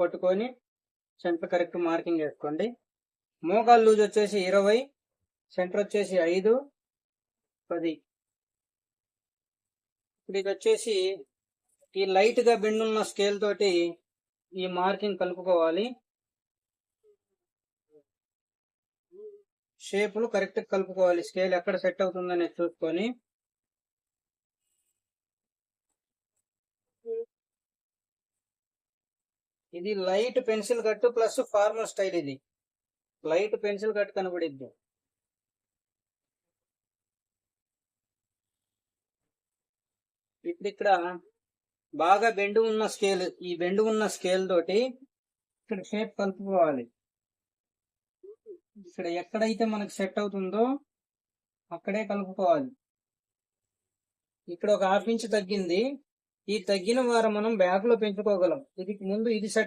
పట్టుకొని centre correct marking వేసుకోండి మోకాలు లూజ్ వచ్చేసి ఇరవై సెంటర్ వచ్చేసి ఐదు పది. ఇప్పుడు ఇది వచ్చేసి ఈ లైట్గా బెండ్ ఉన్న స్కేల్ తోటి ఈ మార్కింగ్ కలుపుకోవాలి. షేపులు కరెక్ట్ కలుపుకోవాలి. స్కేల్ ఎక్కడ సెట్ అవుతుందనేది చూసుకొని. ఇది light pencil cut plus formal style ఇది. లైట్ పెన్సిల్ కట్ కనబడిద్ది. ఇప్పుడు ఇక్కడ బాగా బెండు ఉన్న స్కేల్ ఈ బెండు ఉన్న స్కేల్ తోటి ఇక్కడ షేప్ కలుపుకోవాలి. ఇక్కడ ఎక్కడైతే మనకు సెట్ అవుతుందో అక్కడే కలుపుకోవాలి. ఇక్కడ ఒక హాఫ్ ఇంచ్ తగ్గింది. ఈ తగ్గిన వారం మనం బ్యాక్లో పెంచుకోగలం. ఇది ముందు ఇది సెట్